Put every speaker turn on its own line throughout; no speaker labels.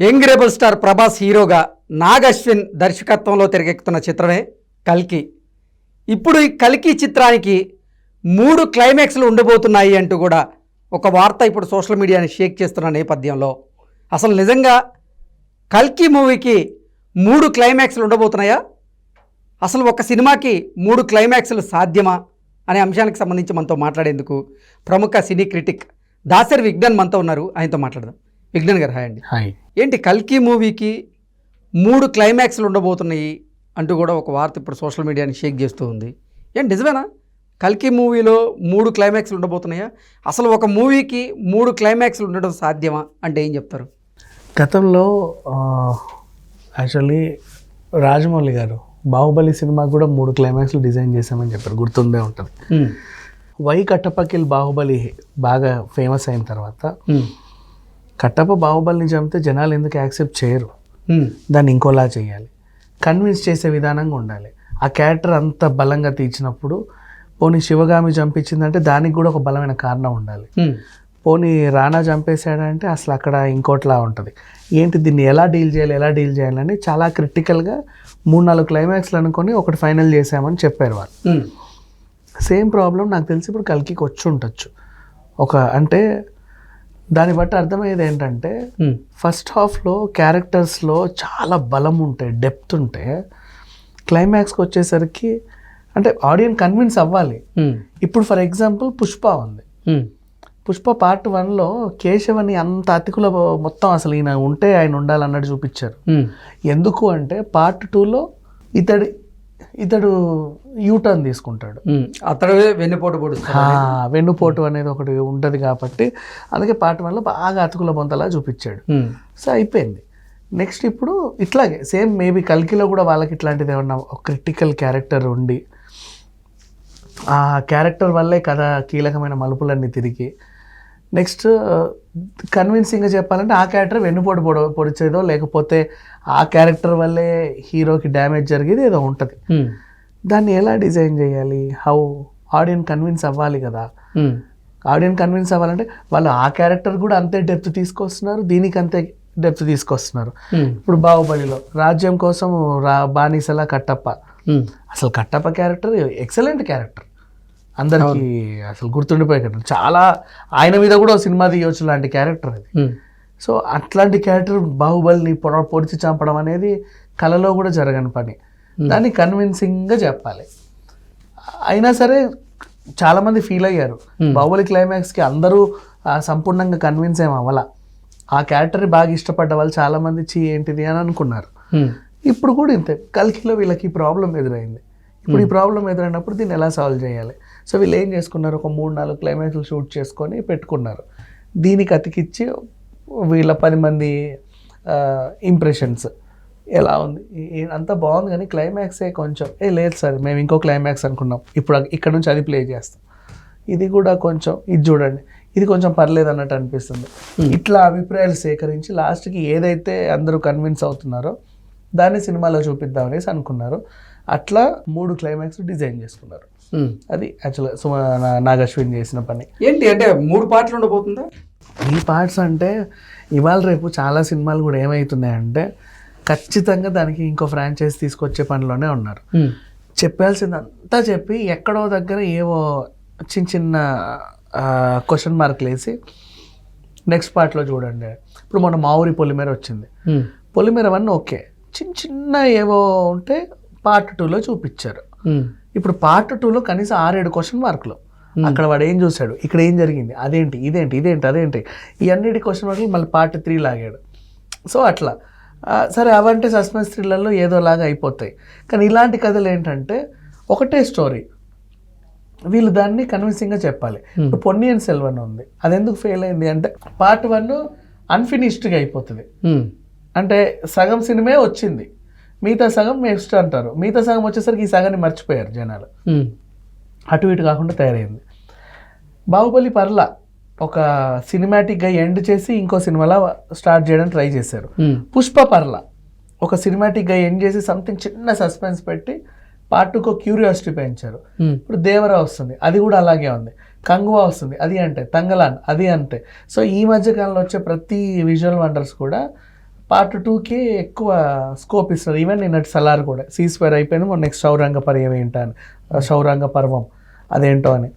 Young rebel star Prabhas హీరోగా నాగ్ అశ్విన్ దర్శకత్వంలో తెరకెక్కుతున్న చిత్రమే కల్కి. ఇప్పుడు ఈ కల్కి చిత్రానికి మూడు క్లైమాక్స్లు ఉండబోతున్నాయి అంటూ కూడా ఒక వార్త ఇప్పుడు సోషల్ మీడియాని షేక్ చేస్తున్న నేపథ్యంలో. అసలు నిజంగా కల్కి మూవీకి మూడు క్లైమాక్స్లు ఉండబోతున్నాయా? అసలు ఒక సినిమాకి మూడు క్లైమాక్స్లు సాధ్యమా? అనే అంశానికి సంబంధించి మనతో మాట్లాడేందుకు ప్రముఖ సినీ క్రిటిక్ దాసరి విజ్ఞాన్ మనతో ఉన్నారు. ఆయనతో మాట్లాడదాం. విజ్ఞాన్ గారు హాయ్ అండి.
హాయ్.
ఏంటి కల్కి మూవీకి మూడు క్లైమాక్స్లు ఉండబోతున్నాయి అంటూ కూడా ఒక వార్త ఇప్పుడు సోషల్ మీడియాని షేక్ చేస్తూ ఉంది. ఏంటి నిజమేనా? కల్కి మూవీలో మూడు క్లైమాక్స్లు ఉండబోతున్నాయా? అసలు ఒక మూవీకి మూడు క్లైమాక్స్లు ఉండడం సాధ్యమా అంటే ఏం చెప్తారు?
గతంలో యాక్చువల్లీ రాజమౌళి గారు బాహుబలి సినిమాకి కూడా మూడు క్లైమాక్స్లు డిజైన్ చేశామని చెప్పారు. గుర్తుండే ఉంటుంది. వై కట్టప్పకిల్ బాహుబలి బాగా ఫేమస్ అయిన తర్వాత కట్టప్ప బాహుబలిని చంపితే జనాలు ఎందుకు యాక్సెప్ట్ చేయరు? దాన్ని ఇంకోలా చేయాలి. కన్విన్స్ చేసే విధానంగా ఉండాలి. ఆ క్యారెక్టర్ అంత బలంగా తీర్చినప్పుడు పోనీ శివగామి చంపించిందంటే దానికి కూడా ఒక బలమైన కారణం ఉండాలి. పోనీ రానా చంపేశాడంటే అసలు అక్కడ ఇంకోట్లా ఉంటుంది. ఏంటి దీన్ని ఎలా డీల్ చేయాలి ఎలా డీల్ చేయాలని చాలా క్రిటికల్గా మూడు నాలుగు క్లైమాక్స్లు అనుకొని ఒకటి ఫైనల్ చేసామని చెప్పారు వాళ్ళు. సేమ్ ప్రాబ్లం నాకు తెలిసి ఇప్పుడు కల్కికి వచ్చి ఉండొచ్చు. ఒక అంటే దాన్ని బట్టి అర్థమయ్యేది ఏంటంటే ఫస్ట్ హాఫ్లో క్యారెక్టర్స్లో చాలా బలం ఉంటాయి డెప్త్ ఉంటే క్లైమాక్స్కి వచ్చేసరికి అంటే ఆడియన్ కన్విన్స్ అవ్వాలి. ఇప్పుడు ఫర్ ఎగ్జాంపుల్ పుష్ప ఉంది. పుష్ప పార్ట్ వన్లో కేశవని అంత అతికుల మొత్తం అసలు ఈయన ఉంటే ఆయన ఉండాలన్నట్టు చూపించారు. ఎందుకు అంటే పార్ట్ టూలో ఇతడి ఇతడు యూటర్న్ తీసుకుంటాడు.
అతడు వెన్నుపోటు పొడుస్తాడు.
వెన్నుపోటు అనేది ఒకటి ఉంటుంది కాబట్టి అందుకే పార్ట్ వన్లో బాగా అతుకుల బొంతలా చూపించాడు. సో అయిపోయింది. నెక్స్ట్ ఇప్పుడు ఇట్లాగే సేమ్ మేబీ కల్కిలో కూడా వాళ్ళకి ఇట్లాంటిది ఏమన్నా ఒక క్రిటికల్ క్యారెక్టర్ ఉండి ఆ క్యారెక్టర్ వల్లే కథ కీలకమైన మలుపులన్నీ తిరిగి నెక్స్ట్ కన్విన్సింగ్గా చెప్పాలంటే ఆ క్యారెక్టర్ వెన్నుపోటు పొడ పొడిచేదో లేకపోతే ఆ క్యారెక్టర్ వల్లే హీరోకి డ్యామేజ్ జరిగేది ఏదో ఉంటుంది. దాన్ని ఎలా డిజైన్ చేయాలి? హౌ ఆడియన్ కన్విన్స్ అవ్వాలి కదా. ఆడియన్ కన్విన్స్ అవ్వాలంటే వాళ్ళు ఆ క్యారెక్టర్ కూడా అంతే డెప్త్ తీసుకొస్తున్నారు దీనికి అంతే డెప్త్ తీసుకొస్తున్నారు. ఇప్పుడు బాహుబలిలో రాజ్యం కోసం రా బానిసలా కట్టప్ప. అసలు కట్టప్ప క్యారెక్టర్ ఎక్సలెంట్ క్యారెక్టర్ అందరికీ అసలు గుర్తుండిపోయే క్యారెక్టర్ చాలా ఆయన మీద కూడా సినిమా తీయొచ్చు లాంటి క్యారెక్టర్ అది. సో అట్లాంటి క్యారెక్టర్ బాహుబలిని పొడ పొడిచి చంపడం అనేది కళలో కూడా జరగని పని. దాన్ని కన్విన్సింగ్గా చెప్పాలి. అయినా సరే చాలామంది ఫీల్ అయ్యారు. బాహుబలి క్లైమాక్స్కి అందరూ సంపూర్ణంగా కన్విన్స్ ఏం అవ్వాల? ఆ క్యారెక్టర్ బాగా ఇష్టపడ్డ వాళ్ళు చాలామంది చీ ఏంటిది అని అనుకున్నారు. ఇప్పుడు కూడా ఇంతే. కల్కిలో వీళ్ళకి ప్రాబ్లం ఎదురైంది. ఇప్పుడు ఈ ప్రాబ్లం ఎదురైనప్పుడు దీన్ని ఎలా సాల్వ్ చేయాలి? సో వీళ్ళు ఏం చేసుకున్నారు? ఒక మూడు నాలుగు క్లైమాక్స్లు షూట్ చేసుకొని పెట్టుకున్నారు. దీనికి అతికిచ్చి వీళ్ళ పది మంది ఇంప్రెషన్స్ ఎలా ఉంది? అంతా బాగుంది కానీ క్లైమాక్సే కొంచెం ఏ లేదు సార్ మేము ఇంకో క్లైమాక్స్ అనుకున్నాం. ఇప్పుడు ఇక్కడ నుంచి అది ప్లే చేస్తాం. ఇది కూడా కొంచెం ఇది చూడండి ఇది కొంచెం పర్లేదు అన్నట్టు అనిపిస్తుంది. ఇట్లా అభిప్రాయాలు సేకరించి లాస్ట్కి ఏదైతే అందరూ కన్విన్స్ అవుతున్నారో దాన్ని సినిమాలో చూపిద్దామనేసి అనుకున్నారు. అట్లా మూడు క్లైమాక్స్ డిజైన్ చేసుకున్నారు. అది యాక్చువల్గా సుమ నా- నాగశ్విన్ చేసిన పని.
ఏంటి అంటే మూడు పాటలు ఉండబోతుందా?
ఈ పార్ట్స్ అంటే ఇవాళ రేపు చాలా సినిమాలు కూడా ఏమవుతున్నాయంటే ఖచ్చితంగా దానికి ఇంకో ఫ్రాంచైజ్ తీసుకొచ్చే పనిలోనే ఉన్నారు. చెప్పాల్సిందంతా చెప్పి ఎక్కడో దగ్గర ఏవో చిన్న చిన్న క్వశ్చన్ మార్కులు వేసి నెక్స్ట్ పార్ట్లో చూడండి. ఇప్పుడు మన మావురి పొలిమేర వచ్చింది. Polimera one okay. చిన్న చిన్న ఏవో ఉంటే పార్ట్ టూలో చూపించారు. ఇప్పుడు పార్ట్ టూలో కనీసం ఆరేడు క్వశ్చన్ మార్కులు అక్కడ వాడు ఏం చూశాడు? ఇక్కడ ఏం జరిగింది? అదేంటి? ఇదేంటి? ఇదేంటి? అదేంటి? ఈ అన్నిటి క్వశ్చన్ మార్కులు మళ్ళీ పార్ట్ త్రీ లాగాడు. సో అట్లా. సరే అవంటే సస్పెన్స్ థ్రిల్లర్లో ఏదోలాగా అయిపోతాయి. కానీ ఇలాంటి కథలు ఏంటంటే ఒకటే స్టోరీ వీళ్ళు దాన్ని కన్విన్సింగ్గా చెప్పాలి. ఇప్పుడు పొన్నియన్ సెల్వన్ ఉంది. అది ఎందుకు ఫెయిల్ అయింది అంటే పార్ట్ వన్ అన్ఫినిష్డ్గా అయిపోతుంది. అంటే సగం సినిమే వచ్చింది. మిగతా సగం నెక్స్ట్ అంటారు. మిగతా సగం వచ్చేసరికి ఈ సగాన్ని మర్చిపోయారు జనాలు. అటు ఇటు కాకుండా తయారైంది. బాహుబలి పర్ల ఒక సినిమాటిక్గా ఎండ్ చేసి ఇంకో సినిమాలా స్టార్ట్ చేయడానికి ట్రై చేశారు. పుష్ప పర్ల ఒక సినిమాటిక్గా ఎండ్ చేసి సంథింగ్ చిన్న సస్పెన్స్ పెట్టి పార్ట్ టూకు క్యూరియాసిటీ పెంచారు ఇప్పుడు దేవరా వస్తుంది. అది కూడా అలాగే ఉంది. కంగువా వస్తుంది. అది అంటే తంగలాన్ అది అంతే సో ఈ మధ్య కాలంలో వచ్చే ప్రతి విజువల్ వండర్స్ కూడా పార్ట్ టూకి ఎక్కువ స్కోప్ ఇస్తారు. ఈవెన్ నిన్నటి సలార్ కూడా. సీస్వేర్ అయిపోయింది మొన్న నెక్స్ట్ శౌరంగ పర్యం ఏంటో అని శౌరంగ పర్వం అదేంటో అని.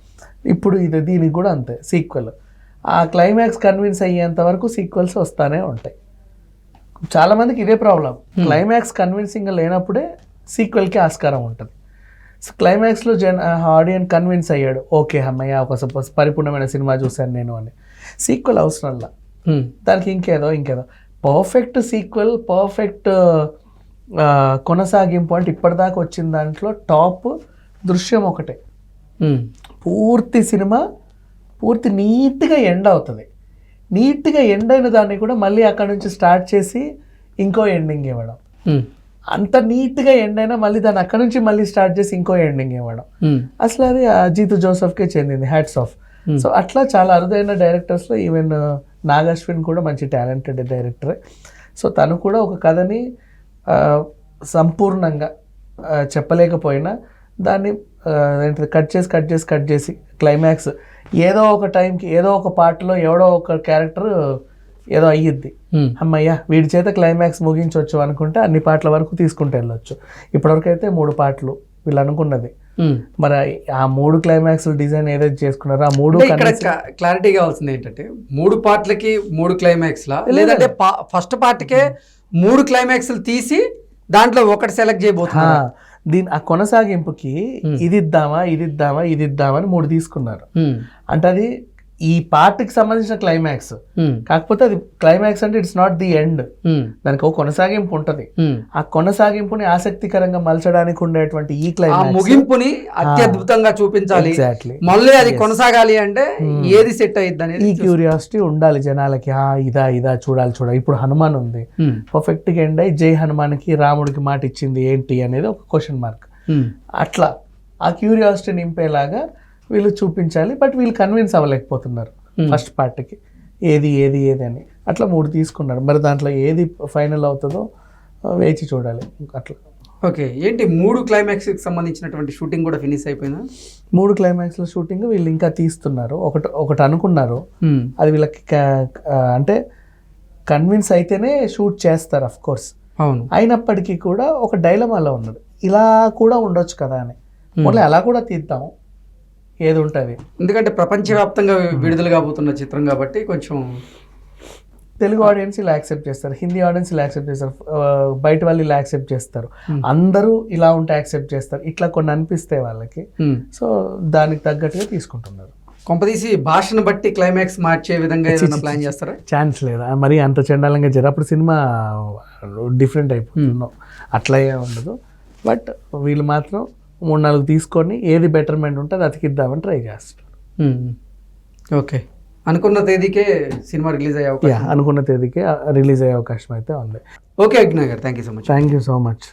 ఇప్పుడు ఇది దీనికి కూడా అంతే సీక్వెల్ ఆ క్లైమాక్స్ కన్విన్స్ అయ్యేంత వరకు సీక్వెల్స్ వస్తానే ఉంటాయి. చాలామందికి ఇదే ప్రాబ్లం క్లైమాక్స్ కన్విన్సింగ్ లేనప్పుడే సీక్వెల్కి ఆస్కారం ఉంటుంది. సో క్లైమాక్స్లో జన్ ఆడియన్ కన్విన్స్ అయ్యాడు. ఓకే అమ్మయ్య ఒక సపోజ్ పరిపూర్ణమైన సినిమా చూశాను నేను అని. సీక్వెల్ అవసరంలా.
ఉమ్,
దానికి ఇంకేదో ఇంకేదో. పర్ఫెక్ట్ సీక్వెల్ పర్ఫెక్ట్ కొనసాగింపు అంటే ఇప్పటిదాకా వచ్చిన దాంట్లో టాప్ దృశ్యం ఒకటే. పూర్తి సినిమా పూర్తి నీట్గా ఎండ్ అవుతుంది. నీట్గా ఎండ్ అయిన దాన్ని కూడా మళ్ళీ అక్కడ నుంచి స్టార్ట్ చేసి ఇంకో ఎండింగ్ ఇవ్వడం. అంత నీట్గా ఎండ్ అయినా మళ్ళీ దాన్ని అక్కడ నుంచి మళ్ళీ స్టార్ట్ చేసి ఇంకో ఎండింగ్ ఇవ్వడం. అసలు అది అజిత్ జోసెఫ్కే చెందింది హ్యాట్స్ ఆఫ్. సో అట్లా చాలా అరుదైన డైరెక్టర్స్లో ఈవెన్ నాగశ్విన్ కూడా మంచి టాలెంటెడ్ డైరెక్టరే. సో తను కూడా ఒక కథని సంపూర్ణంగా చెప్పలేకపోయినా దాన్ని ఆ, ఏంటిది కట్ చేసి కట్ చేసి కట్ చేసి క్లైమాక్స్ ఏదో ఒక టైంకి ఏదో ఒక పార్ట్లో ఎవడో ఒక క్యారెక్టర్ ఏదో అయ్యిద్ది. అమ్మయ్య వీడి చేత క్లైమాక్స్ ముగించవచ్చు అనుకుంటే అన్ని పాటల వరకు తీసుకుంటూ వెళ్ళొచ్చు. ఇప్పటివరకు అయితే మూడు పాటలు వీళ్ళు అనుకున్నది. మరి ఆ మూడు క్లైమాక్స్ డిజైన్ ఏదైతే చేసుకున్నారో ఆ మూడు
ఇక్కడ క్లారిటీ కావాల్సింది ఏంటంటే మూడు పార్ట్లకి మూడు క్లైమాక్స్ లా? లేదంటే ఫస్ట్ పార్ట్కే మూడు క్లైమాక్స్ తీసి దాంట్లో ఒకటి సెలెక్ట్
ఆ,
చేయబోతున్నారు
దీని ఆ కొనసాగింపుకి
Hmm.
ఇది ఇద్దామా ఇది ఇద్దామా ఇది ఇద్దామా అని మూడు తీసుకున్నారు.
ఉమ్,
అంటే అది ఈ పార్ట్కి సంబంధించిన క్లైమాక్స్
ఉమ్,
కాకపోతే అది క్లైమాక్స్ అంటే ఇట్స్ నాట్ ది ఎండ్ దానికి ఒక కొనసాగింపు ఉంటుంది.
ఉమ్.
ఆ కొనసాగింపుని ఆసక్తికరంగా మలచడానికి ఉండేటువంటి ఈ క్లైమాక్స్
ముగింపుని అత్యద్భుతంగా చూపించాలి. మళ్ళీ అది కొనసాగాలి అంటే ఏది సెట్ అయ్యిద్ది అనేది
ఈ క్యూరియాసిటీ ఉండాలి జనాలకి. ఆ ఇదా ఇదా చూడాలి చూడాలి. ఇప్పుడు హనుమాన్ ఉంది.
ఉమ్,
పర్ఫెక్ట్గా ఎండ్ అయ్యి జై హనుమాన్కి రాముడికి మాట ఇచ్చింది ఏంటి అనేది ఒక క్వశ్చన్ మార్క్ అట్లా. ఆ క్యూరియాసిటీ నింపేలాగా వీళ్ళు చూపించాలి బట్ వీళ్ళు కన్విన్స్ అవ్వలేకపోతున్నారు
Hmm.
ఫస్ట్ పార్ట్కి ఏది ఏది ఏది అని. అట్లా మూడు తీసుకున్నారు. మరి దాంట్లో ఏది ఫైనల్ అవుతుందో వేచి చూడాలి. ఇంకా అట్లా.
ఓకే ఏంటి మూడు క్లైమాక్స్కి సంబంధించినటువంటి షూటింగ్ కూడా ఫినిష్ అయిపోయిందా?
మూడు క్లైమాక్స్లో షూటింగ్ వీళ్ళు ఇంకా తీస్తున్నారు. ఒకటి ఒకటి అనుకున్నారు.
ఉమ్,
అది వీళ్ళకి అంటే కన్విన్స్ అయితేనే షూట్ చేస్తారు అఫ్ కోర్స్
అవును.
అయినప్పటికీ కూడా ఒక డైలమాలో ఉన్నది. ఇలా కూడా ఉండొచ్చు కదా అని. ఓన్లీ అలా కూడా తీద్దాం. ఏది ఉంటుంది
ఎందుకంటే ప్రపంచవ్యాప్తంగా విడుదల కాబోతున్న చిత్రం కాబట్టి కొంచెం
తెలుగు ఆడియన్స్ ఇలా యాక్సెప్ట్ చేస్తారు. హిందీ ఆడియన్స్ ఇలా యాక్సెప్ట్ చేస్తారు. బయట వాళ్ళు ఇలా యాక్సెప్ట్ చేస్తారు. అందరూ ఇలా ఉంటే యాక్సెప్ట్ చేస్తారు. ఇట్లా కొన్ని అనిపిస్తే వాళ్ళకి. సో దానికి తగ్గట్టుగా తీసుకుంటున్నారు.
కొంపదీసి భాషను బట్టి క్లైమాక్స్ మార్చే విధంగా ఏదైనా ప్లాన్ చేస్తారా?
ఛాన్స్ లేదు? మరి అంత చండాలంగా జర అప్పుడు సినిమా డిఫరెంట్ అయిపోతున్నాం అట్లా ఉండదు. బట్ వీళ్ళు మాత్రం మూడు నాలుగు తీసుకొని ఏది బెటర్మెంట్ ఉంటే అది అతికిద్దామని ట్రై చేస్తారు
ఉమ్, ఓకే. అనుకున్న తేదీకే సినిమా రిలీజ్ అయ్యే అవకాశం
అనుకున్న తేదీకి రిలీజ్ అయ్యే అవకాశం అయితే ఉంది.
ఓకే అజ్ఞా గారు thank you so much
thank you so much